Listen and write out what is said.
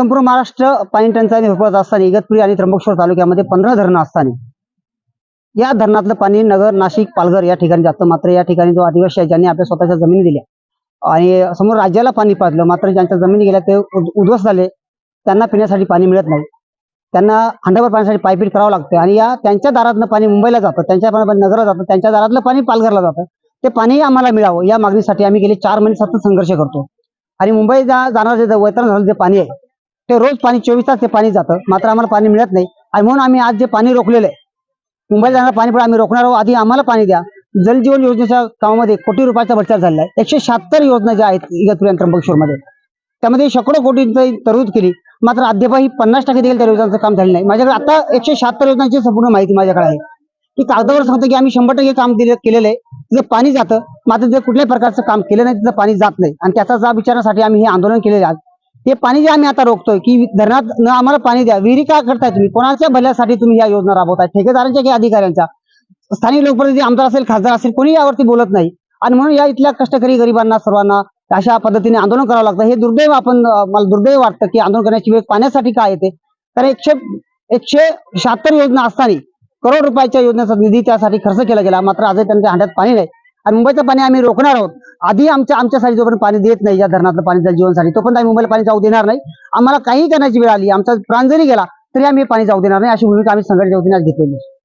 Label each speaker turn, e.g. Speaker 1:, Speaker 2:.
Speaker 1: संपूर्ण महाराष्ट्र पाणी टंचाई होत असताना इगतपुरी आणि त्र्यंबकेश्वर तालुक्यामध्ये पंधरा धरणं असताना या धरणातलं पाणी नगर नाशिक पालघर या ठिकाणी जातं. मात्र या ठिकाणी जो आदिवासी आहे ज्यांनी आपल्या स्वतःच्या जमिनी दिल्या आणि समोर राज्याला पाणी पाजलं मात्र ज्यांच्या जमिनी गेल्या ते उद्ध्वस्त झाले. त्यांना पिण्यासाठी पाणी मिळत नाही. त्यांना हंडाभर पाण्यासाठी पायपीट करावं लागतं आणि या त्यांच्या दारातलं पाणी मुंबईला जातं. त्यांच्या पाणी नगरला जातं. त्यांच्या दारातलं पाणी पालघरला जातं. ते पाणी आम्हाला मिळावं या मागणीसाठी आम्ही गेले चार महिने सतत संघर्ष करतो. आणि मुंबई जाणार जाणारं जे वैतरण झालं जे पाणी आहे ते रोज पाणी चोवीस तास ते पाणी जातं. मात्र आम्हाला पाणी मिळत नाही. आणि म्हणून आम्ही आज जे पाणी रोखलेलं आहे मुंबईला जाणारं पाणी पण आम्ही रोखणार आहोत. आधी आम्हाला पाणी द्या. जलजीवन योजनेच्या कामामध्ये कोटी रुपयाचा भ्रष्टाचार झालेला आहे. एकशे शहात्तर योजना ज्या आहेत इगतपुरी आणि त्र्यंबकेश्वरमध्ये त्यामध्ये शेकडो कोटींची तरतूद केली. मात्र अद्यापही पन्नास टक्के देखील त्या योजनांचं काम झालं नाही. माझ्याकडे आता एकशे शहात्तर योजनांची संपूर्ण माहिती माझ्याकडे आहे. की कागदावर सांगतो की आम्ही शंभर टक्के काम दिले केलेलं आहे. तिथं पाणी जातं मात्र जर कुठल्याही प्रकारचं काम केलं नाही तिथं पाणी जात नाही. आणि त्याचा जाब विचारण्यासाठी आम्ही हे आंदोलन केलेलं आहे हे पाणी जे आम्ही आता रोखतोय की धरणात न आम्हाला पाणी द्या. विहिरी का करताय तुम्ही? कोणाच्या भल्यासाठी तुम्ही या योजना राबवताय? ठेकेदारांच्या की अधिकाऱ्यांच्या? स्थानिक लोकप्रतिनिधी आमदार असेल खासदार असेल कोणी यावरती बोलत नाही. आणि म्हणून या इथल्या कष्टकरी गरिबांना सर्वांना अशा पद्धतीने आंदोलन करावं लागतं. हे दुर्दैव आपण मला दुर्दैव वाटतं की आंदोलन करण्याची वेळ पाण्यासाठी काय येते? तर एकशे एकशे शहात्तर योजना असताना करोड रुपयाच्या योजनेचा निधी त्यासाठी खर्च केला गेला. मात्र आजही त्यांच्या हांड्यात पाणी नाही. आणि मुंबईचं पाणी आम्ही रोखणार आहोत आधी आमच्या आमच्यासाठी जोपर्यंत पाणी देत नाही या धरणातलं पाणी जलजीवनसाठी तोपर्यंत आम्ही मुंबईला पाणी जाऊ देणार नाही आम्हाला काही करण्याची वेळ आली आमचा प्राण जरी गेला तरी आम्ही पाणी जाऊ देणार नाही अशी भूमिका आम्ही संघटनेच्या वतीने घेतलेली आहे.